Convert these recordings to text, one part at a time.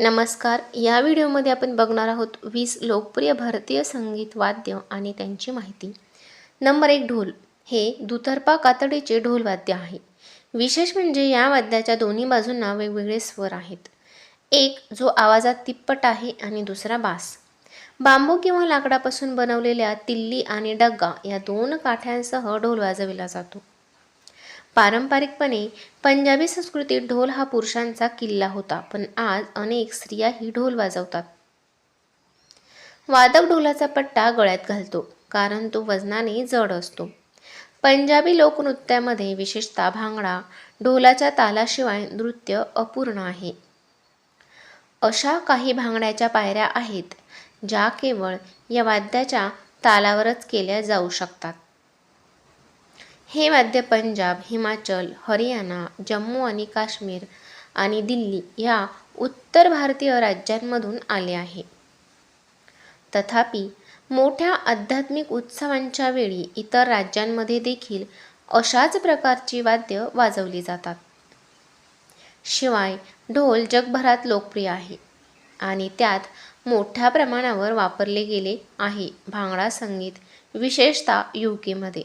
नमस्कार. या व्हिडिओमध्ये आपण बघणार आहोत वीस लोकप्रिय भारतीय संगीत वाद्य आणि त्यांची माहिती. नंबर एक ढोल. हे दुतर्पा कातडीचे ढोल वाद्य आहे. विशेष म्हणजे या वाद्याच्या दोन्ही बाजूंना वेगवेगळे स्वर आहेत. एक जो आवाजात तिप्पट आहे आणि दुसरा बास. बांबू किंवा लाकडापासून बनवलेल्या तिल्ली आणि डग्गा या दोन काठ्यांसह ढोल वाजविला जातो. पारंपरिकपणे पंजाबी संस्कृतीत ढोल हा पुरुषांचा किल्ला होता पण आज अनेक स्त्रियाही ढोल वाजवतात. वादक ढोलाचा पट्टा गळ्यात घालतो कारण तो वजनाने जड असतो. पंजाबी लोकनृत्यामध्ये विशेषतः भांगडा ढोलाच्या तालाशिवाय नृत्य अपूर्ण आहे. अशा काही भांगड्याच्या पायऱ्या आहेत ज्या केवळ या वाद्याच्या तालावरच केल्या जाऊ शकतात. हे वाद्य पंजाब हिमाचल हरियाणा जम्मू आणि काश्मीर आणि दिल्ली या उत्तर भारतीय राज्यांमधून आले आहे. तथापि मोठ्या आध्यात्मिक उत्सवांच्या वेळी इतर राज्यांमध्ये देखील अशाच प्रकारची वाद्य वाजवली जातात. शिवाय ढोल जगभरात लोकप्रिय आहे आणि त्यात मोठ्या प्रमाणावर वापरले गेले आहे भांगडा संगीत विशेषतः यू केमध्ये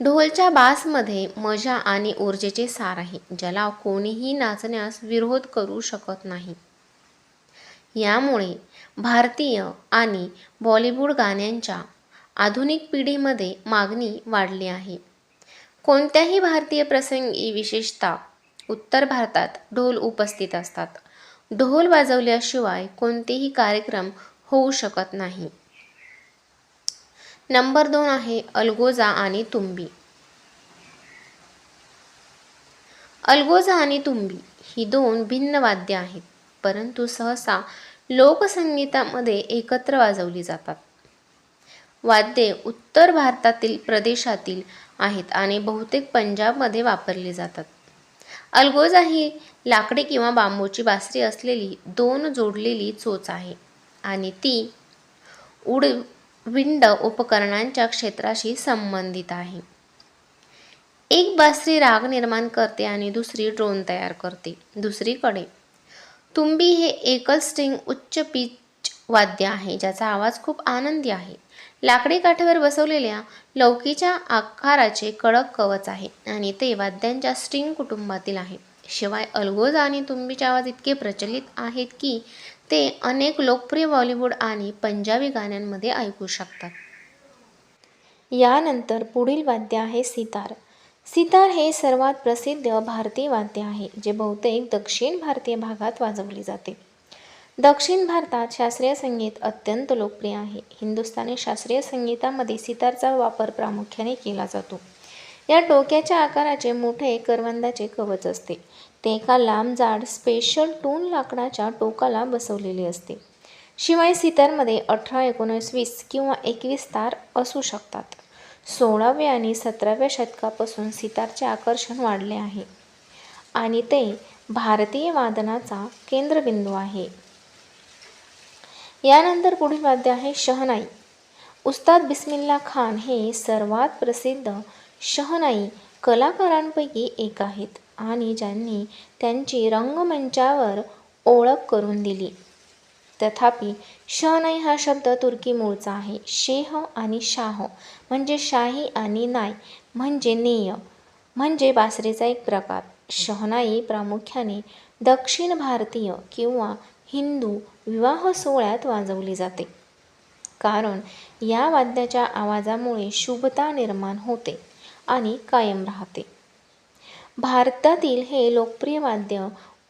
ढोलच्या बासमध्ये मजा आणि ऊर्जेचे सार आहे ज्याला कोणीही नाचण्यास विरोध करू शकत नाही. यामुळे भारतीय आणि बॉलिवूड गाण्यांच्या आधुनिक पिढीमध्ये मागणी वाढली आहे. कोणत्याही भारतीय प्रसंगी विशेषतः उत्तर भारतात ढोल उपस्थित असतात. ढोल वाजवल्याशिवाय कोणतेही कार्यक्रम होऊ शकत नाही. नंबर दोन आहे अल्गोजा आणि तुंबी. अल्गोजा आणि तुंबी ही दोन भिन्न वाद्य आहेत परंतु सहसा लोकसंगीतामध्ये एकत्र वाजवली जातात. वाद्ये उत्तर भारतातील प्रदेशातील आहेत आणि बहुतेक पंजाबमध्ये वापरली जातात. अल्गोजा ही लाकडी किंवा बांबूची बासरी असलेली दोन जोडलेली चोच आहे आणि ती उड विंड उपकरणांच्या क्षेत्राशी संबंधित आहे. एक बासरी राग निर्माण करते आणि दुसरी ड्रोन तयार करते. दुसरीकडे तुंबी हे एकल स्ट्रिंग उच्च पिच वाद्य आहे ज्याचा आवाज खूप आनंदी आहे. लाकडी काठावर बसवलेल्या लौकीच्या आकाराचे कडक कवच आहे आणि ते वाद्यांच्या स्ट्रिंग कुटुंबातील आहे. शिवाय अलगोज आणि तुंबीचे आवाज इतके प्रचलित आहेत की ते अनेक लोकप्रिय बॉलिवूड आणि पंजाबी गाण्यांमध्ये ऐकू शकतात. यानंतर पुढील वाद्य आहे सितार. सितार हे सर्वात प्रसिद्ध भारतीय वाद्य आहे जे बहुतेक दक्षिण भारतीय भागात वाजवले जाते. दक्षिण भारतात शास्त्रीय संगीत अत्यंत लोकप्रिय आहे. हिंदुस्थानी शास्त्रीय संगीतामध्ये सितारचा वापर प्रामुख्याने केला जातो. या डोक्याच्या आकाराचे मोठे करवंदाचे कवच असते. ते एका लांब जाड स्पेशल टून लाकडाच्या टोकाला बसवलेले असते. शिवाय सितारमध्ये अठरा एकोणीस वीस किंवा एकवीस तार असू शकतात. सोळाव्या आणि सतराव्या शतकापासून सितारचे आकर्षण वाढले आहे. आणि ते भारतीय वादनाचा केंद्रबिंदू आहे. यानंतर पुढील वाद्य आहे शहनाई. उस्ताद बिस्मिल्ला खान हे सर्वात प्रसिद्ध शहनाई कलाकारांपैकी एक आहेत आणि ज्यांनी त्यांची रंगमंचावर ओळख करून दिली. तथापि शहनाई हा शब्द तुर्की मूळचा आहे. शेह आणि शाह म्हणजे शाही आणि नाय म्हणजे नेय म्हणजे बासरीचा एक प्रकार. शहनाई प्रामुख्याने दक्षिण भारतीय किंवा हिंदू विवाह सोहळ्यात वाजवली जाते. कारण या वाद्याच्या आवाजामुळे शुभता निर्माण होते. आणि कायम राहते. भारतातील हे लोकप्रिय वाद्य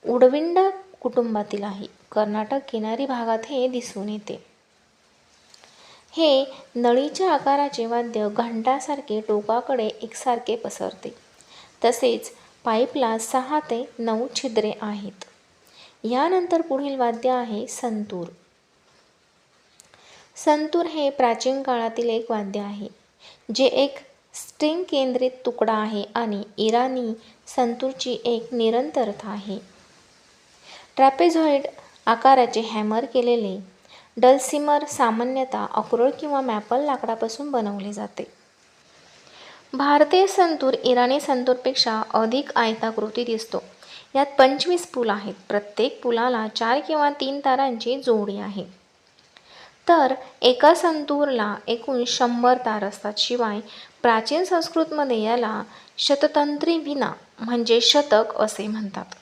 उडविंड कुटुंबातील आहे. कर्नाटक किनारी भागात हे दिसून येते. हे नळीच्या आकाराचे वाद्य घंटासारखे टोकाकडे एकसारखे पसरते. तसेच पाईपला सहा ते नऊ छिद्रे आहेत. यानंतर पुढील वाद्य आहे संतूर. संतूर हे प्राचीन काळातील एक वाद्य आहे जे एक स्ट्रिंग केंद्रित तुकडा आहे आणि इराणी संतूरची एक निरंतरता आहे. ट्रॅपेझॉइड आकाराचे हॅमर केलेले डलसिमर सामान्यतः अक्रोड किंवा मॅपल लाकडापासून बनवले जाते. भारतीय संतूर इराणी संतूरपेक्षा अधिक आयताकृती दिसतो. यात पंचवीस पूल आहेत. प्रत्येक पुलाला चार किंवा तीन तारांची जोडी आहे. तर एका संतूरला एकूण शंभर तार असतात. शिवाय प्राचीन संस्कृतमध्ये याला शततंत्री विना म्हणजे शतक असे म्हणतात.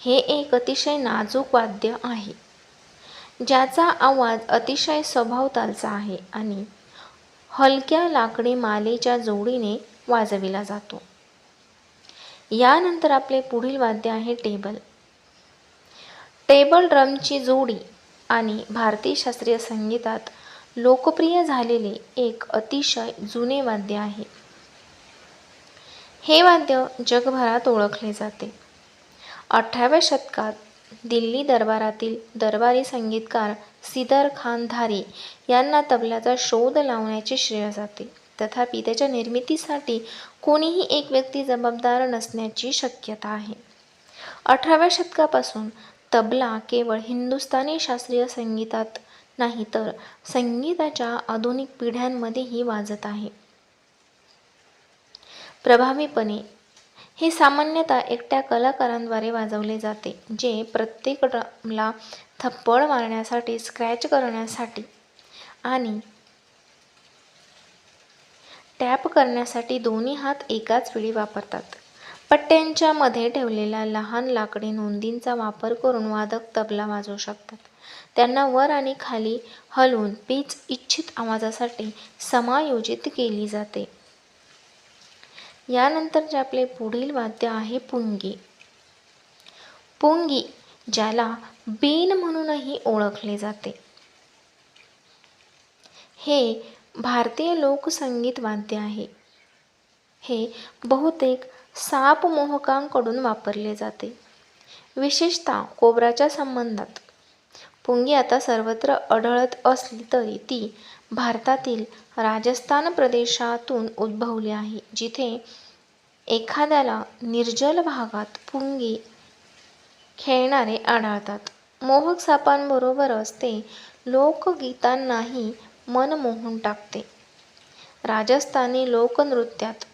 हे एक अतिशय नाजूक वाद्य आहे ज्याचा आवाज अतिशय स्वभावतालचा आहे आणि हलक्या लाकडी मालेच्या जोडीने वाजविला जातो. यानंतर आपले पुढील वाद्य आहे टेबल. टेबल ड्रमची जोडी आणि भारतीय शास्त्रीय संगीतात लोकप्रिय झालेले एक अतिशय जुने वाद्य आहे. हे वाद्य जगभरात ओळखले जाते. अठराव्या शतकात दिल्ली दरबारातील दरबारी संगीतकार सिदर खान धारी यांना तबल्याचा शोध लावण्याचे श्रेय जाते. तथापि त्याच्या निर्मितीसाठी कोणीही एक व्यक्ती जबाबदार नसण्याची शक्यता आहे. अठराव्या शतकापासून तबला केवळ हिंदुस्थानी शास्त्रीय संगीतात नाही तर संगीताच्या आधुनिक पिढ्यांमध्येही वाजत आहे. प्रभावीपणे हे सामान्यतः एकट्या कलाकारांद्वारे वाजवले जाते जे प्रत्येक ड्रमला थप्पड मारण्यासाठी स्क्रॅच करण्यासाठी आणि टॅप करण्यासाठी दोन्ही हात एकाच वेळी वापरतात. पट्ट्यांच्या मध्ये ठेवलेल्या लहान लाकडी नोंदींचा वापर करून वादक तबला वाजवू शकतात. त्यांना वर आणि खाली हलवून पीच इच्छित आवाजासाठी समायोजित केली जाते. यानंतर जे आपले पुढील वाद्य आहे पुंगी. पुंगी ज्याला बीन म्हणूनही ओळखले जाते. हे भारतीय लोकसंगीत वाद्य आहे. हे बहुतेक साप मोहकांकडून वापरले जाते. विशेषतः कोबराच्या संबंधात. पुंगी आता सर्वत्र आढळत असली तरी ती भारतातील राजस्थान प्रदेशातून उद्भवली आहे जिथे एखाद्याला निर्जल भागात पुंगी खेळणारे आढळतात. मोहक सापांबरोबरच ते लोकगीतांनाही मन मोहून टाकते. राजस्थानी लोकनृत्यात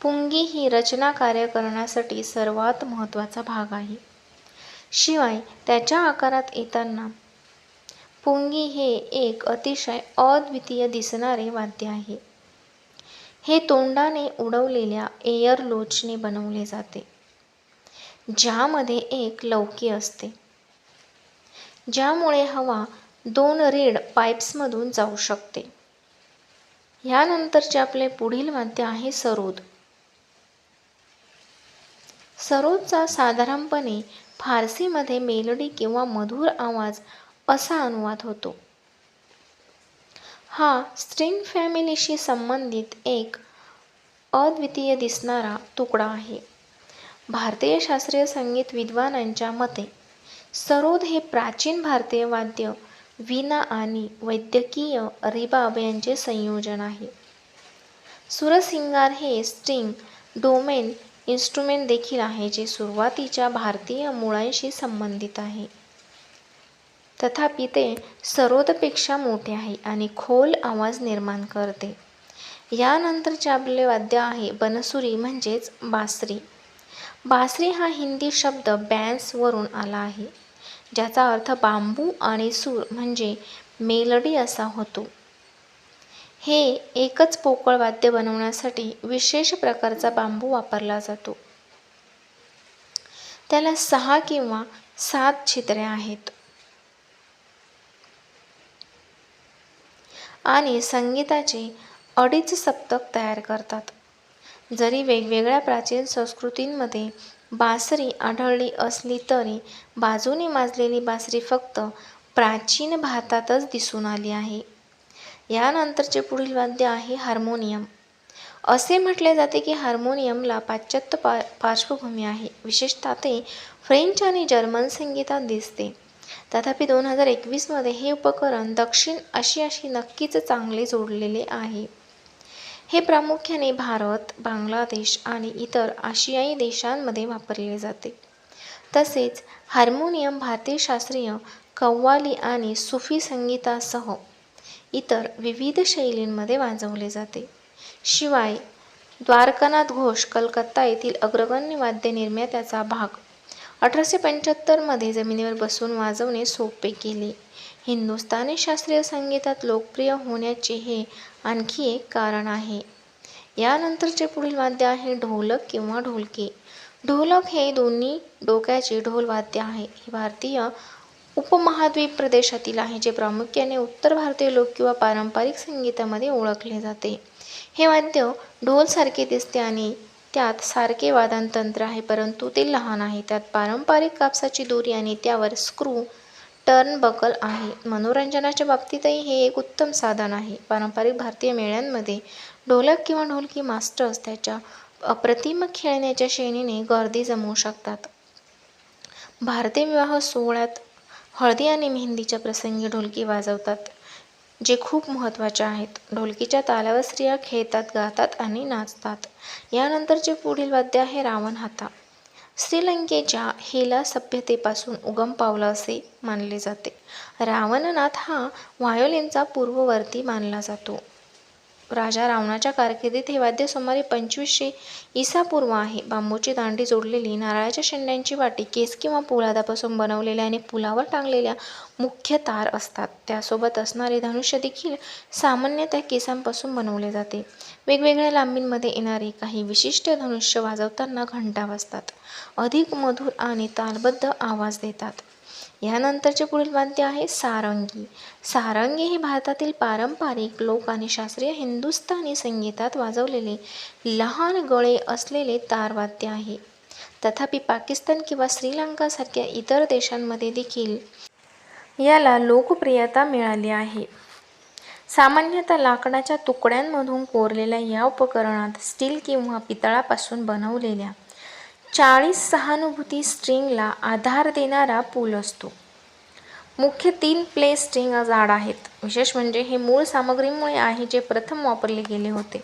पुंगी ही रचना कार्य करण्यासाठी सर्वात महत्त्वाचा भाग आहे. शिवाय त्याच्या आकारात येताना पुंगी हे एक अतिशय अद्वितीय दिसणारे वाद्य आहे. हे तोंडाने उडवलेल्या एअर लोचने बनवले जाते ज्यामध्ये एक लौकी असते ज्यामुळे हवा दोन रीड पाईप्समधून जाऊ शकते. यानंतरचे आपले पुढील वाद्य आहे सरोद. सरोदचा साधारणपणे फारसीमध्ये मेलडी किंवा मधुर आवाज असा अनुवाद होतो. हा स्ट्रिंग फॅमिलीशी संबंधित एक अद्वितीय दिसणारा तुकडा आहे. भारतीय शास्त्रीय संगीत विद्वानांच्या मते सरोद हे प्राचीन भारतीय वाद्य वीणा आणि वैद्यकीय रिबाब यांचे संयोजन आहे. सुरसिंगार हे स्ट्रिंग डोमेन इन्स्ट्रुमेंट देखील आहे जे सुरुवातीच्या भारतीय मुळांशी संबंधित आहे. तथापि ते सरोदपेक्षा मोठे आहे आणि खोल आवाज निर्माण करते. यानंतरचे आपले वाद्य आहे बनसुरी म्हणजेच बासरी. बासरी हा हिंदी शब्द बॅन्सवरून आला आहे ज्याचा अर्थ बांबू आणि सूर म्हणजे मेलडी असा होतो. हे एकच पोकळ वाद्य बनवण्यासाठी विशेष प्रकारचा बांबू वापरला जातो. त्याला सहा किंवा सात छिद्रे आहेत. आणि संगीताचे अडीच सप्तक तयार करतात. जरी वेगवेगळ्या प्राचीन संस्कृतींमध्ये बासरी आढळली असली तरी बाजूने माजलेली बासरी फक्त प्राचीन भारतातच दिसून आली आहे. यानंतरचे पुढील वाद्य आहे हार्मोनियम. असे म्हटले जाते की हार्मोनियमला पाश्चात्य पा पार्श्वभूमी आहे. विशेषतः ते फ्रेंच आणि जर्मन संगीतात दिसते. तथापि दोन हजार एकवीसमध्ये हे उपकरण दक्षिण आशियाशी नक्कीच चांगले जोडलेले आहे. हे प्रामुख्याने भारत बांगलादेश आणि इतर आशियाई देशांमध्ये वापरले जाते. तसेच हार्मोनियम भारतीय शास्त्रीय कव्वाली आणि सुफी संगीतासह इतर विविध शैलींमध्ये वाजवले जाते. शिवाय द्वारकानाथ घोष कलकत्ता येथील अग्रगण्य वाद्य निर्मात्याचा भाग अठराशे पंच्याहत्तरमध्ये जमिनीवर बसून वाजवणे सोपे केले. हिंदुस्थानी शास्त्रीय संगीतात लोकप्रिय होण्याचे हे आणखी एक कारण आहे. यानंतरचे पुढील वाद्य आहे ढोलक किंवा ढोलकी. ढोलक हे दोन्ही डोक्याचे ढोल वाद्य आहे. हे भारतीय उपमहाद्वीप प्रदेशातील आहे जे प्रामुख्याने उत्तर भारतीय लोक किंवा पारंपरिक संगीतामध्ये ओळखले जाते. हे वाद्य ढोलसारखे दिसते आणि त्यात सारखे वादन तंत्र आहे परंतु ते लहान आहे. त्यात पारंपरिक कापसाची दोरी आणि त्यावर स्क्रू टर्नबकल आहे. मनोरंजनाच्या बाबतीतही हे एक उत्तम साधन आहे. पारंपरिक भारतीय मेळ्यांमध्ये ढोलक किंवा ढोलकी मास्टर्स त्याच्या अप्रतिम खेळण्याच्या श्रेणीने गर्दी जमवू शकतात. भारतीय विवाह सोहळ्यात हळदी आणि मेहंदीच्या प्रसंगी ढोलकी वाजवतात जे खूप महत्त्वाचे आहेत. ढोलकीच्या तालावर स्त्रिया खेळतात गातात आणि नाचतात. यानंतरचे पुढील वाद्य आहे रावण हाता. श्रीलंकेच्या हेला सभ्यतेपासून उगम पावला असे मानले जाते. रावणनाथ हा व्हायोलिनचा पूर्ववर्ती मानला जातो. राजा रावणाच्या कारकिर्दीत हे वाद्य सुमारे पंचवीसशे इसापूर्व आहे. बांबूची दांडी जोडलेली नारळाच्या शेंड्यांची वाटी केस किंवा पोलादापासून बनवलेल्या आणि पुलावर टांगलेल्या मुख्य तार असतात. त्यासोबत असणारे धनुष्य देखील सामान्यतः केसांपासून बनवले जाते. वेगवेगळ्या लांबींमध्ये येणारे काही विशिष्ट धनुष्य वाजवताना घंटा वाजतात. अधिक मधुर आणि तालबद्ध आवाज देतात. ह्यानंतरचे पुढील वाद्य आहे सारंगी. सारंगी हे भारतातील पारंपरिक लोक आणि शास्त्रीय हिंदुस्थानी संगीतात वाजवलेले लहान गळे असलेले तारवाद्य आहे. तथापि पाकिस्तान किंवा श्रीलंकासारख्या इतर देशांमध्ये देखील याला लोकप्रियता मिळाली आहे. सामान्यतः लाकडाच्या तुकड्यांमधून कोरलेल्या या उपकरणात स्टील किंवा पितळापासून बनवलेल्या चाळीस सहानुभूती स्ट्रिंगला आधार देणारा पूल असतो. मुख्य तीन प्ले स्ट्रिंग जाड आहेत. विशेष म्हणजे हे मूळ सामग्रीमुळे आहे जे प्रथम वापरले गेले होते.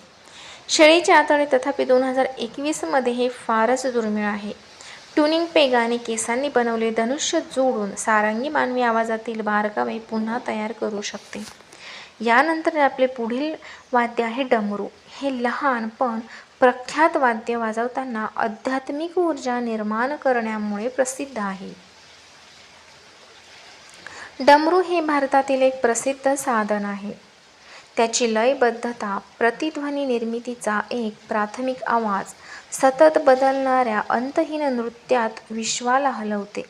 शेळीचे आतडे तथापि दोन हजार एकवीसमध्ये हे फारच दुर्मिळ आहे. ट्युनिंग पेग आणि केसांनी बनवले धनुष्य जोडून सारंगी मानवी आवाजातील बारकावे पुन्हा तयार करू शकते. यानंतर आपले पुढील वाद्य आहे डमरू. हे लहान पण प्रख्यात वाद्य वाजवताना आध्यात्मिक ऊर्जा निर्माण करण्यामुळे प्रसिद्ध आहे. डमरू हे भारतातील एक प्रसिद्ध साधन आहे. त्याची लयबद्धता प्रतिध्वनी निर्मितीचा एक प्राथमिक आवाज सतत बदलणाऱ्या अंतहीन नृत्यात विश्वाला हलवते.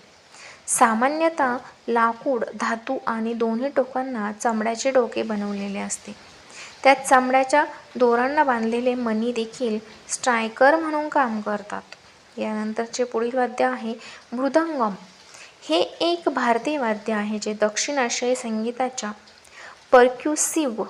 सामान्यतः लाकूड धातू आणि दोन्ही टोकांना चमड्याचे डोके बनवलेले असते. त्यात चामड्याच्या दोरांना बांधलेले मणी देखील स्ट्रायकर म्हणून काम करतात. यानंतरचे पुढील वाद्य आहे मृदंगम. हे एक भारतीय वाद्य आहे जे दक्षिण आशियाई संगीताच्या परक्युसिव्ह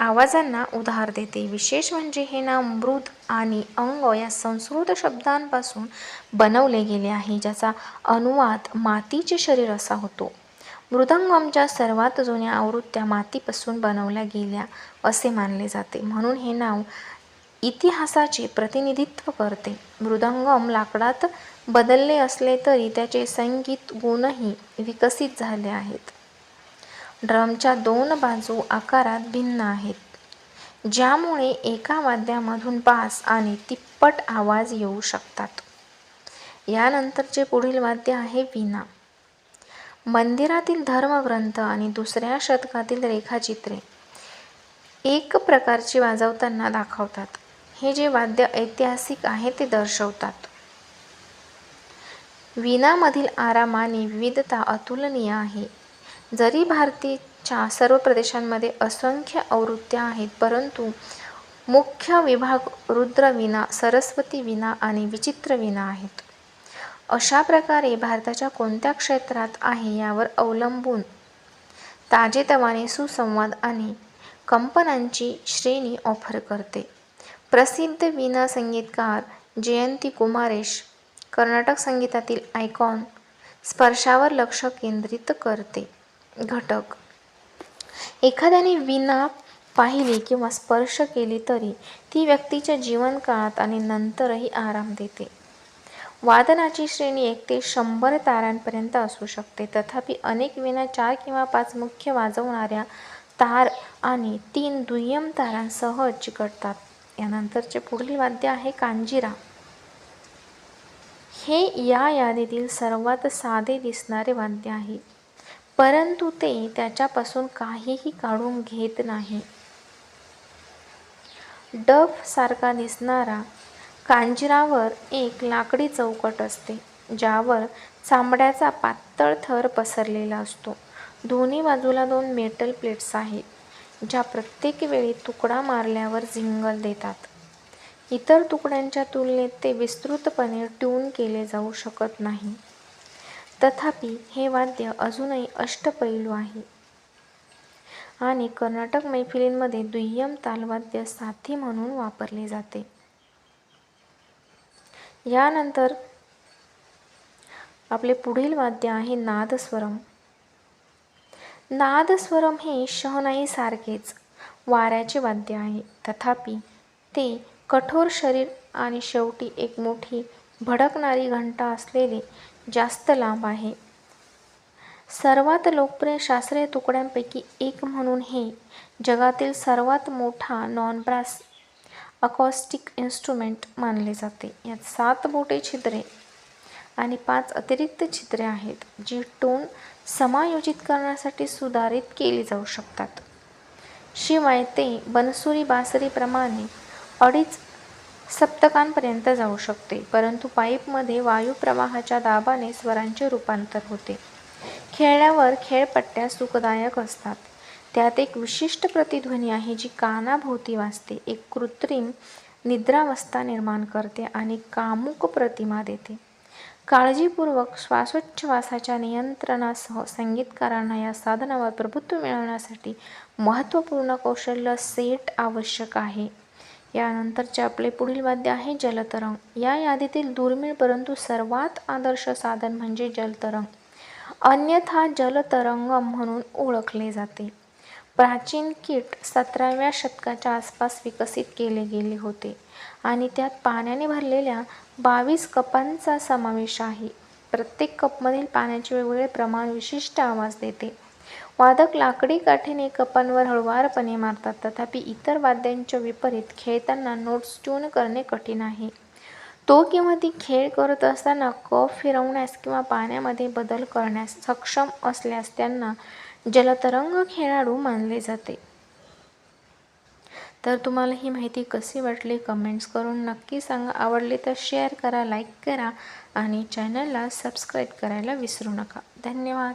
आवाजांना उधार देते. विशेष म्हणजे हे नाव मृद आणि अंग या संस्कृत शब्दांपासून बनवले गेले आहे ज्याचा अनुवाद मातीचे शरीर असा होतो. मृदंगमच्या सर्वात जुन्या आवृत्त्या मातीपासून बनवल्या गेल्या असे मानले जाते. म्हणून हे नाव इतिहासाचे प्रतिनिधित्व करते. मृदंगम लाकडात बदलले असले तरी त्याचे संगीत गुणही विकसित झाले आहेत. ड्रमच्या दोन बाजू आकारात भिन्न आहेत ज्यामुळे एका वाद्यामधून बास आणि तिप्पट आवाज येऊ शकतात. यानंतरचे पुढील वाद्य आहे विना मंदिरातील धर्मग्रंथ आणि दुसऱ्या शतकातील रेखाचित्रे एक प्रकारची वाजवताना दाखवतात. हे जे वाद्य ऐतिहासिक आहे ते दर्शवतात. वीणामधील आराम आणि विविधता अतुलनीय आहे. जरी भारतीच्या सर्व प्रदेशांमध्ये असंख्य आवृत्त्या आहेत परंतु मुख्य विभाग रुद्रवीणा सरस्वती वीणा आणि विचित्र विना आहेत. अशा प्रकारे भारताच्या कोणत्या क्षेत्रात आहे यावर अवलंबून ताजेतवाने सुसंवाद आणि कंपनांची श्रेणी ऑफर करते. प्रसिद्ध वीणा संगीतकार जयंती कुमारेश कर्नाटक संगीतातील आयकॉन स्पर्शावर लक्ष केंद्रित करते. घटक. एखाद्याने वीणा पाहिली किंवा स्पर्श केली तरी ती व्यक्तीच्या जीवनकाळात आणि नंतरही आराम देते. वादनाची श्रेणी एक ते शंभर तारांपर्यंत असू शकते. तथापि अनेक विना चार किंवा पाच मुख्य वाजवणाऱ्या तार आणि तीन दुय्यम तारांसह चिकटतात. यानंतरचे पुढील वाद्य आहे कांजिरा. हे या यादीतील सर्वात साधे दिसणारे वाद्य आहे. परंतु ते त्याच्यापासून काहीही काढून घेत नाही. डफ सारखा दिसणारा कांजिरावर एक लाकडी चौकट असते ज्यावर चामड्याचा पातळ थर पसरलेला असतो. दोन्ही बाजूला दोन मेटल प्लेट्स आहेत ज्या प्रत्येक वेळी तुकडा मारल्यावर झिंगल देतात. इतर तुकड्यांच्या तुलनेत ते विस्तृतपणे ट्यून केले जाऊ शकत नाही. तथापि हे वाद्य अजूनही अष्टपैलू आहे. आणि कर्नाटक मैफिलींमध्ये दुय्यम तालवाद्य साथी म्हणून वापरले जाते. यानंतर आपले पुढील वाद्य आहे नादस्वरम. नादस्वरम हे शहनाईसारखेच वाऱ्याचे वाद्य आहे. तथापि ते कठोर शरीर आणि शेवटी एक मोठी भडकणारी घंटा असलेले जास्त लांब आहे. सर्वात लोकप्रिय शास्त्रीय तुकड्यांपैकी एक म्हणून हे जगातील सर्वात मोठा नॉन ब्रास अकॉस्टिक इन्स्ट्रुमेंट मानले जाते. यात सात बोटे छिद्रे आणि पाच अतिरिक्त छिद्रे आहेत जी टोन समायोजित करण्यासाठी सुधारित केली जाऊ शकतात. शिवाय ते बनसुरी बासरीप्रमाणे अडीच सप्तकांपर्यंत जाऊ शकते परंतु पाईपमध्ये वायुप्रवाहाच्या दाबाने स्वरांचे रूपांतर होते. खेळल्यावर खेळपट्ट्या सुखदायक असतात. त्यात एक विशिष्ट प्रतिध्वनी आहे जी कानाभोवती वाजते. एक कृत्रिम निद्रावस्था निर्माण करते आणि कामुक प्रतिमा देते. काळजीपूर्वक श्वासोच्छवासाच्या नियंत्रणासह संगीतकारांना या साधनावर प्रभुत्व मिळवण्यासाठी महत्त्वपूर्ण कौशल्य सेट आवश्यक आहे. यानंतरचे आपले पुढील वाद्य आहे जलतरंग. या यादीतील दुर्मिळ परंतु सर्वात आदर्श साधन म्हणजे जलतरंग. अन्यथा जलतरंग म्हणून ओळखले जाते. प्राचीन किट सतराव्या शतकाच्या आसपास विकसित केले गेले होते आणि त्यात पाण्याने भरलेल्या बावीस कपांचा समावेश आहे. प्रत्येक कपमधील पाण्याचे वेगवेगळे प्रमाण विशिष्ट आवाज देते. वादक लाकडी काठीने कपांवर हळुवारपणे मारतात तथापि इतर वाद्यांच्या विपरीत खेळताना नोट्स ट्यून करणे कठीण आहे. तो किंवा ती खेळ करत असताना कप फिरवण्यास किंवा पाण्यामध्ये बदल करण्यास सक्षम असल्यास त्यांना ज्याला तरंग खेळाडू मानले जाते. तर तुम्हाला ही माहिती कशी वाटली कमेंट्स करून नक्की सांगा. आवडली तर शेअर करा लाईक करा आणि चॅनलला सबस्क्राईब करायला विसरू नका. धन्यवाद.